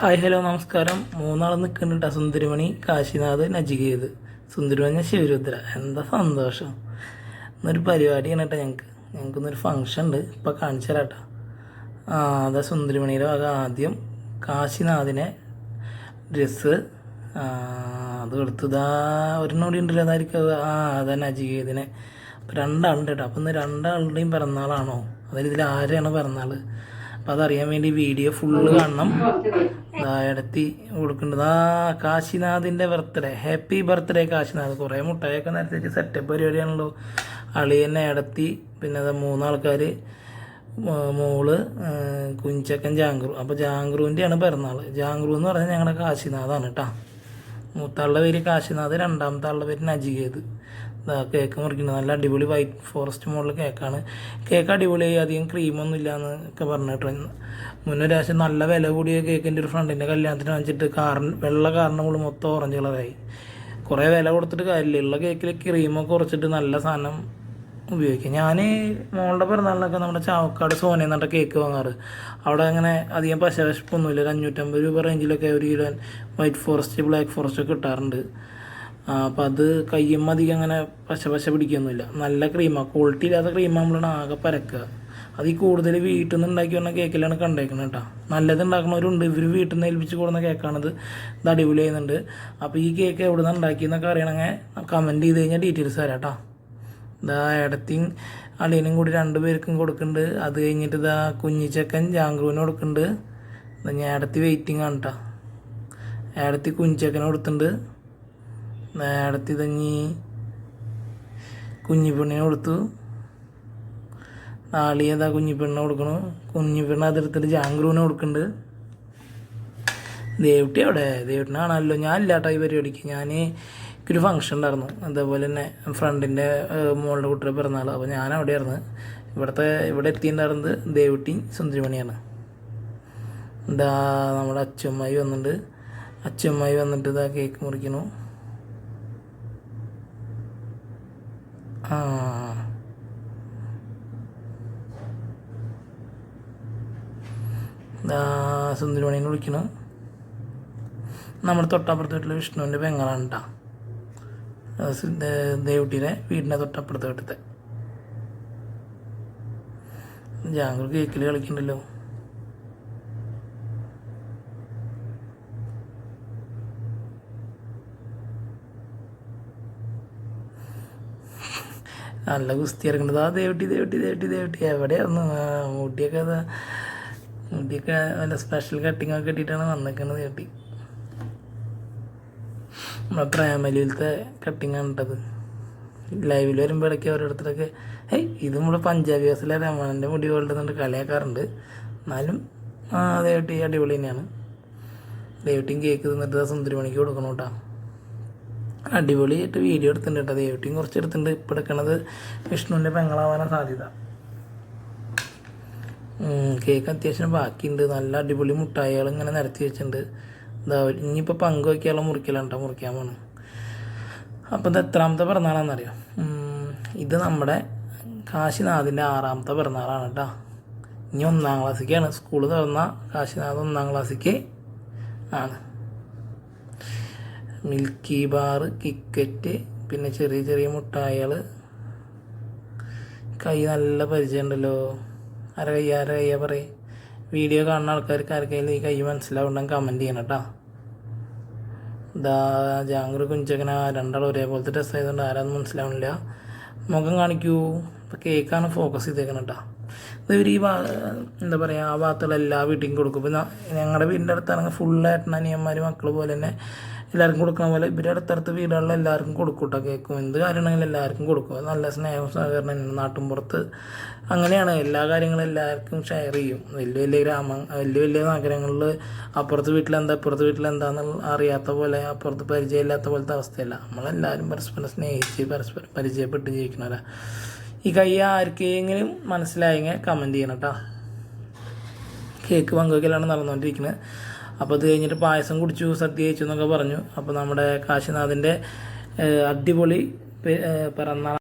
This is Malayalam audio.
ഹായ് ഹലോ നമസ്കാരം. മൂന്നാൾ നിൽക്കുന്നുണ്ട് സുന്ദരിമണി കാശിനാഥ് നജികേത്. സുന്ദരിമണി ശിവരുദ്ര. എന്താ സന്തോഷം? ഇന്നൊരു പരിപാടിയാണ് കേട്ടോ ഞങ്ങൾക്ക് ഞങ്ങൾക്കൊന്നൊരു ഫങ്ഷൻ ഉണ്ട്. ഇപ്പം കാണിച്ചു തരാം ആ അതാ സുന്ദരിമണിയുടെ ഭാഗം ആദ്യം കാശിനാഥിനെ ഡ്രസ്സ് അത് കൊടുത്തതാ ഒരു കൂടി ഉണ്ടല്ലോ. അതായിരിക്കും ആ അതാ നജികേതിനെ. അപ്പോൾ രണ്ടാളുണ്ട് കേട്ടോ. അപ്പം ഇന്ന് രണ്ടാളുടെയും പിറന്നാളാണോ? അതായത് ഇതിൽ ആരെയാണ് പിറന്നാൾ അതറിയാൻ വേണ്ടി വീഡിയോ ഫുള്ള് കാണണം. ഇടത്തി കൊടുക്കേണ്ടത് ആ കാശിനാഥിന്റെ ബർത്ത്ഡേ ഹാപ്പി ബർത്ത്ഡേ കാശിനാഥ്. കുറേ മുട്ടായൊക്കെ നിരത്തിച്ച് സെറ്റപ്പ് പരിപാടിയാണല്ലോ. അളിയന്നെ ഇടത്തി പിന്നെ അത് മൂന്നാൾക്കാർ മോൾ കുഞ്ചക്കൻ ജാങ്ക്രു. അപ്പോൾ ജാങ്ക്രുവിന്റെയാണ് പിറന്നാൾ ജാങ്ക്രു എന്ന് പറഞ്ഞാൽ ഞങ്ങളുടെ കാശിനാഥാണ് കേട്ടോ മൂത്താളുടെ പേര് കാശിനാഥ് രണ്ടാമത്തെ ആളുടെ പേര് നജികേത്. കേക്ക് മുറിക്കുന്നത്. നല്ല അടിപൊളി വൈറ്റ് ഫോറസ്റ്റ് മോഡൽ കേക്കാണ് കേക്ക് അടിപൊളിയായി അധികം ക്രീമൊന്നും ഇല്ല എന്നൊക്കെ പറഞ്ഞിട്ട് മുന്നേ പ്രാവശ്യം നല്ല വില കൂടിയ കേക്കിന്റെ ഒരു ഫ്രണ്ടിന്റെ കല്യാണത്തിന് വാങ്ങിച്ചിട്ട് കാറിന് വെള്ള കാറിന് മുകളിൽ മൊത്തം ഓറഞ്ച് കളറായി കുറേ വില കൊടുത്തിട്ട് കാര്യമില്ല. ഉള്ള കേക്കിൽ ക്രീമൊക്കെ കുറച്ചിട്ട് നല്ല സാധനം ഉപയോഗിക്കാം. ഞാൻ മോളുടെ പിറന്നാളിനൊക്കെ നമ്മുടെ ചാവക്കാട് സോനയിൽ നിന്നിട്ട് കേക്ക് വാങ്ങാറ്. അവിടെ അങ്ങനെ അധികം പശ വിശപ്പൊന്നുമില്ല. ഒരു അഞ്ഞൂറ്റമ്പത് രൂപ റേഞ്ചിലൊക്കെ ഒരു kilo white forest black forest ഒക്കെ കിട്ടാറുണ്ട്. അപ്പം അത് കയ്യുമ്മ അധികം അങ്ങനെ പശ പശ പിടിക്കൊന്നുമില്ല. നല്ല ക്രീമാണ് ക്വാളിറ്റി ഇല്ലാത്ത ക്രീം നമ്മളാണ് ആകെ പരക്കുക. അത് ഈ കൂടുതൽ വീട്ടിൽ നിന്ന് ഉണ്ടാക്കി വന്ന കേക്കിലാണ് കണ്ടേക്കുന്നത് കേട്ടോ. നല്ലത് ഉണ്ടാക്കുന്നവരുണ്ട് ഇവർ വീട്ടിൽ നിന്ന് ഏൽപ്പിച്ച് കൊടുക്കുന്ന കേക്കാണിത്. ഇത് അടിപൊളി ചെയ്യുന്നുണ്ട് അപ്പോൾ ഈ കേക്ക് എവിടെ നിന്ന് ഉണ്ടാക്കിയെന്നൊക്കെ അറിയണമെങ്കിൽ കമന്റ് ചെയ്ത് കഴിഞ്ഞാൽ ഡീറ്റെയിൽസ് തരാം കേട്ടോ. ഇതാ ഇടത്തിയും അളിയനും കൂടി രണ്ട് പേർക്കും കൊടുക്കുന്നുണ്ട്. അത് കഴിഞ്ഞിട്ട് ഇതാ കുഞ്ഞിച്ചക്കൻ ജാങ്കുവിന് കൊടുക്കുന്നുണ്ട്. ഞാൻ ഇടത്തി വെയിറ്റിംഗ് ആണ് കേട്ടോ. ഇടത്തി കുഞ്ഞിച്ചക്കന് കൊടുത്തിട്ടുണ്ട്. ഇടത്തി തഞ്ഞി കുഞ്ഞിപ്പെണ്ണിന് കൊടുത്തു. നാളി ഏതാ കുഞ്ഞിപ്പെണ്ണ കൊടുക്കണു. കുഞ്ഞിപ്പെണ്ണ് അതിർത്തിട്ട് ജാങ്ക്രൂവിന് കൊടുക്കുന്നുണ്ട് ദേവട്ടി അവിടെ ദേവട്ടിനെ കാണാമല്ലോ ഞാൻ ഇല്ലാട്ടോ ഈ പരിപാടിക്ക്. ഞാൻ ഒരു ഫംഗ്ഷൻ ഉണ്ടായിരുന്നു. അതേപോലെ തന്നെ ഫ്രണ്ടിന്റെ മോളുടെ കുട്ടിയുടെ പിറന്നാൾ അപ്പോൾ ഞാൻ അവിടെ അവിടെയായിരുന്നു. ഇവിടുത്തെ ഇവിടെ എത്തിയിട്ടുണ്ടായിരുന്നത് ദേവട്ടി സുന്ദരിമണിയാണ്. എന്താ നമ്മുടെ അച്ഛമ്മായി വന്നിട്ടുണ്ട്. അച്ഛമ്മായി വന്നിട്ട് ഇതാ കേക്ക് മുറിക്കണു. ആ. സുന്ദരിമണീനെ വിളിക്കണം. നമ്മൾ തൊട്ടപ്പുറത്ത് വിഷ്ണുവിന്റെ പെങ്ങളാണ് കേട്ടോ ദേവുട്ടിയുടെ വീടിന്റെ തൊട്ടപ്പുറത്ത് ജാങ്കൂർ കേക്കിൽ കളിക്കണ്ടല്ലോ. നല്ല കുസ്തി ഇറങ്ങുന്നത് ആ ദേവട്ടി ദേവട്ടി ദേവട്ടി ദേവട്ടി എവിടെയായിരുന്നു മുടിയൊക്കെ അതാ മുടിയൊക്കെ നല്ല സ്പെഷ്യൽ കട്ടിങ് ഒക്കെ കെട്ടിയിട്ടാണ് വന്നേക്കുന്നത് ദേവട്ടി നമ്മുടെ പ്രേമലിയിലത്തെ കട്ടിങ് ആണ് കേട്ടത് ലൈവിൽ വരുമ്പോൾ ഇടയ്ക്ക് ഓരോരുത്തരൊക്കെ ഏയ് ഇത് നമ്മുടെ പഞ്ചാബി ഹൗസിലെ രമണന്റെ മുടി കൊള്ളുന്നുണ്ട് കളിയാക്കാറുണ്ട്. എന്നാലും ആ ദേവട്ടി അടിപൊളി തന്നെയാണ്. ദേവട്ടിയും കേക്ക് തിന്നിട്ട് സുന്ദരിമണിക്ക് കൊടുക്കണം കേട്ടോ അടിപൊളിയായിട്ട് വീഡിയോ എടുത്തിട്ടുണ്ട് കേട്ടോ. ദേവട്ടിയും കുറച്ച് എടുത്തിട്ടുണ്ട് ഇപ്പം എടുക്കണത് വിഷ്ണുവിന്റെ പെങ്ങളാവാനാണ് സാധ്യത. കേക്ക് അത്യാവശ്യം ബാക്കിയുണ്ട്. നല്ല അടിപൊളി മുട്ടായികൾ ഇങ്ങനെ നിരത്തി വെച്ചിട്ടുണ്ട്. ഇതാ ഇനിയിപ്പോൾ പങ്കുവയ്ക്കാനുള്ള മുറിക്കലാണ് കേട്ടോ. മുറിക്കാൻ പോണ്. അപ്പോൾ ഇത് എത്രാമത്തെ പിറന്നാളാണെന്നറിയോ ഇത് നമ്മുടെ കാശിനാഥിന്റെ ആറാമത്തെ പിറന്നാളാണ് കേട്ടോ. ഇനി ഒന്നാം ക്ലാസ്സിലേക്കാണ് സ്കൂൾ തുറന്ന കാശിനാഥ് ഒന്നാം ക്ലാസ്സിലേക്ക് ആണ്. മിൽക്കി ബാർ കിക്കറ്റ് പിന്നെ ചെറിയ ചെറിയ മുട്ടായികൾ കൈ നല്ല പരിചയമുണ്ടല്ലോ. ആരെ കൈ ആരെ കയ്യ പറയും? വീഡിയോ കാണുന്ന ആൾക്കാർക്ക് ആർക്കെങ്കിലും ഈ കൈ മനസ്സിലാവുണ്ടെങ്കിൽ കമന്റ് ചെയ്യണം കേട്ടോ ഇതാ ജാങ്കർ കുഞ്ചക്കന രണ്ടാളും ഒരേപോലത്തെ ഡ്രസ്സ് ആയതുകൊണ്ട് ആരാന്നും മനസ്സിലാവണില്ല. മുഖം കാണിക്കൂ. ഇപ്പം കേക്കാണ് ഫോക്കസ് ചെയ്തേക്കണം കേട്ടോ ഇവർ ഈ എന്താ പറയുക ആ ഭാഗത്തുള്ള എല്ലാ വീട്ടിലും കൊടുക്കും. ഇപ്പം ഞങ്ങളുടെ വീടിന്റെ അടുത്താണെങ്കിൽ ഫുൾ അനിയന്മാർ മക്കൾ പോലെ തന്നെ എല്ലാവർക്കും കൊടുക്കണ പോലെ ഇവരുടെ അടുത്തടുത്ത് വീടുകളിൽ എല്ലാവർക്കും കൊടുക്കും കേട്ടോ കേൾക്കും എന്ത് കാര്യമാണെങ്കിലും എല്ലാവർക്കും കൊടുക്കും. നല്ല സ്നേഹം സഹകരണം തന്നെയാണ്. നാട്ടിൻപുറത്ത് അങ്ങനെയാണ് എല്ലാ കാര്യങ്ങളും എല്ലാവർക്കും ഷെയർ ചെയ്യും. വലിയ വലിയ ഗ്രാമ വലിയ വലിയ നഗരങ്ങളിൽ അപ്പുറത്ത് വീട്ടിലെന്താ അപ്പുറത്ത് വീട്ടിലെന്താന്ന് അറിയാത്ത പോലെ അപ്പുറത്ത് പരിചയമില്ലാത്ത പോലത്തെ അവസ്ഥയല്ല. നമ്മളെല്ലാവരും പരസ്പരം സ്നേഹിച്ച് പരസ്പരം പരിചയപ്പെട്ട് ജീവിക്കണവരാ. ഈ കൈ ആർക്കെങ്കിലും മനസ്സിലായെങ്കിൽ കമന്റ് ചെയ്യണം കേട്ടോ കേക്ക് പങ്കുവയ്ക്കലാണ് നടന്നുകൊണ്ടിരിക്കുന്നത് അപ്പോൾ അത് കഴിഞ്ഞിട്ട് പായസം കുടിച്ചു സദ്യ കഴിച്ചു എന്നൊക്കെ പറഞ്ഞു. അപ്പോൾ നമ്മുടെ കാശിനാഥിന്റെ അടിപൊളി പിറന്നാൾ